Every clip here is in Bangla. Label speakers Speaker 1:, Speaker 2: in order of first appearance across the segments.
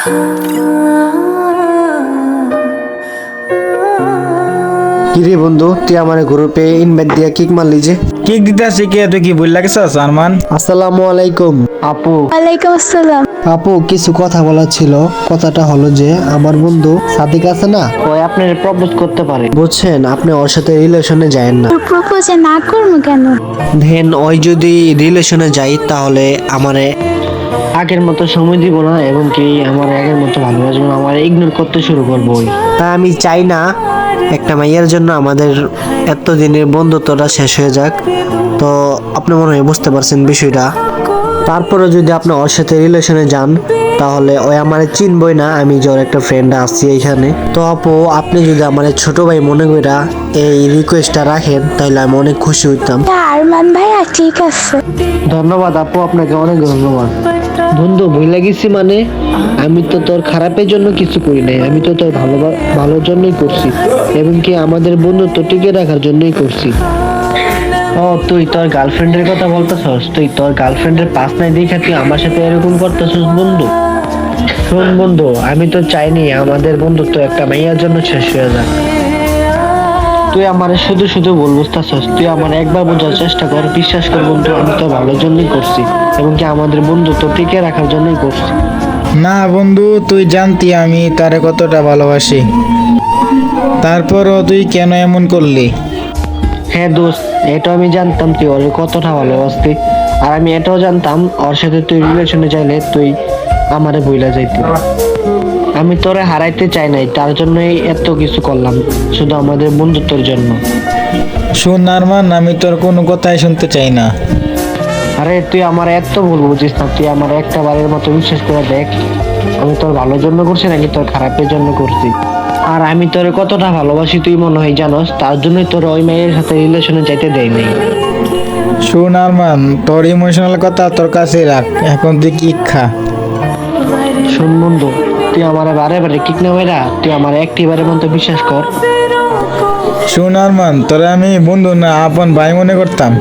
Speaker 1: কিরে বন্ধু তুই আমার গ্রুপে ইনভাইট দিয়া কিক মারলি যে।
Speaker 2: কিক দিতে আসি কে? তুই কি ভুল লাগেছস আরমান?
Speaker 1: আসসালামু আলাইকুম। আপু।
Speaker 3: ওয়ালাইকুম আসসালাম।
Speaker 1: আপু কিছু কথা বলার ছিল। কথাটা হলো যে আমার বন্ধু সাদিক আছে না? ওই আপনার প্রপোজ করতে পারে। বুঝছেন আপনি ওর সাথে রিলেশনে যায়েন না।
Speaker 3: প্রপোজে না করব কেন?
Speaker 1: দেন ওই যদি রিলেশনে যাই তাহলে আমারে আগের মতো সময় দিব না, এবং কি আমার আগের মতো ভালোবাসবো না, আমার ইগনোর করতে শুরু করব তা আমি চাই না একটা মাইয়ের জন্য আমাদের এত দিনের বন্ধুত্বটা শেষ হয়ে যাক। তো আপনি মনে হয় বুঝতে পারছেন বিষয়টা। তারপরে যদি আপনি ওর সাথে রিলেশনে যান তাহলে ওই আমার চিনবই না আমি যে ওর একটা ফ্রেন্ড আসছি এইখানে। তো আপু আপনি যদি আমার ছোট ভাই মনে কইরা এই রিকোয়েস্টটা রাখেন তাহলে আমি অনেক খুশি হইতাম।
Speaker 3: আরমান ভাইয়া ঠিক আছে।
Speaker 1: ধন্যবাদ আপু আপনাকে অনেক ধন্যবাদ। বন্ধু ভুল লাগিছি মানে আমি তো তোর খারাপের জন্য কিছু করি নাই আমি তো তোর ভালো ভালোর জন্যই করছি এবং কি আমাদের বন্ধুত্ব টিকে রাখার জন্যই করছি। ও, তুই তোর গার্লফ্রেন্ডের কথা বলতেছস? তুই তোর গার্লফ্রেন্ডের পাস নাই দেখা তুই আমার সাথে এরকম করতেছস বন্ধু? শোন বন্ধু, আমি তো চাইনি আমাদের বন্ধুত্ব একটা মাইয়ার জন্য শেষ হয়ে যাক। তুই আমার শুধু শুধু ভুল বুঝতেছস। তুই আমার একবার বোঝার চেষ্টা কর, বিশ্বাস কর বন্ধু, আমি তো ভালোর জন্যই করছি, এবং কি আমাদের বন্ধুত্ব টিকে রাখার জন্যই করছি।
Speaker 2: না বন্ধু, তুই জানতি আমি তারে কতটা ভালোবাসি। তারপরও তুই কেন এমন করলি?
Speaker 1: হ্যাঁ দোস্ত এটা আমি জানতাম তুই ওর কতটা ভালোবাসতি। আর আমি এটাও জানতাম ওর সাথে তুই রিলেশনে চাইলে তুই আমারে ভুলা যাইতি। আমি তোরে হারাইতে চাই নাই তার জন্যই এত কিছু করলাম শুধু আমাদের বন্ধুত্বের জন্য।
Speaker 2: শোন আরমান আমি তোর কোনো কথাই শুনতে চাই না।
Speaker 1: আরে তুই আমার এত ভুল বুঝিস না তুই আমার একটা বারের মতো বিশ্বাস করে দেখ আমি তোর ভালোর জন্য করছি নাকি তোর খারাপের জন্য করছি? আর আমি তোর কতটা ভালোবাসি তুই মনে হয় জানোস তার জন্যই তোর ওই মেয়ের সাথে রিলেশনে যাইতে দেয় নাই।
Speaker 2: শোন আরমান তোর ইমোশনাল কথা তোর কাছে রাখ এখন তুই কি খা।
Speaker 1: শোন বন্ধু তুই আমার বারে বারে কিক না মেরা তুই আমার একটি বারের মতো বিশ্বাস কর।
Speaker 2: শোন আরমান তোরে আমি বন্ধু না আপন ভাই মনে করতাম।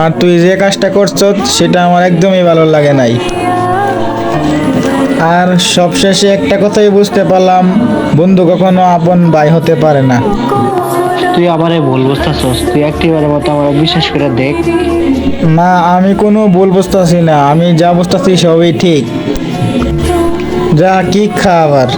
Speaker 2: আর তুই যে কাজটা করছ সেটা আমার একদমই ভালো লাগে নাই। আর সবশেষে একটা কথাই বুঝতে পারলাম বন্ধু কখনো আপন ভাই হতে পারে না।
Speaker 1: তুই আমারে ভুল বুঝতেছস তুই একটি বারের মতো আমার বিশ্বাস করে দেখ।
Speaker 2: না আমি কোনো ভুল বুঝতেছি না আমি যা বুঝতেছি সবই ঠিক। যা কি খা আবার।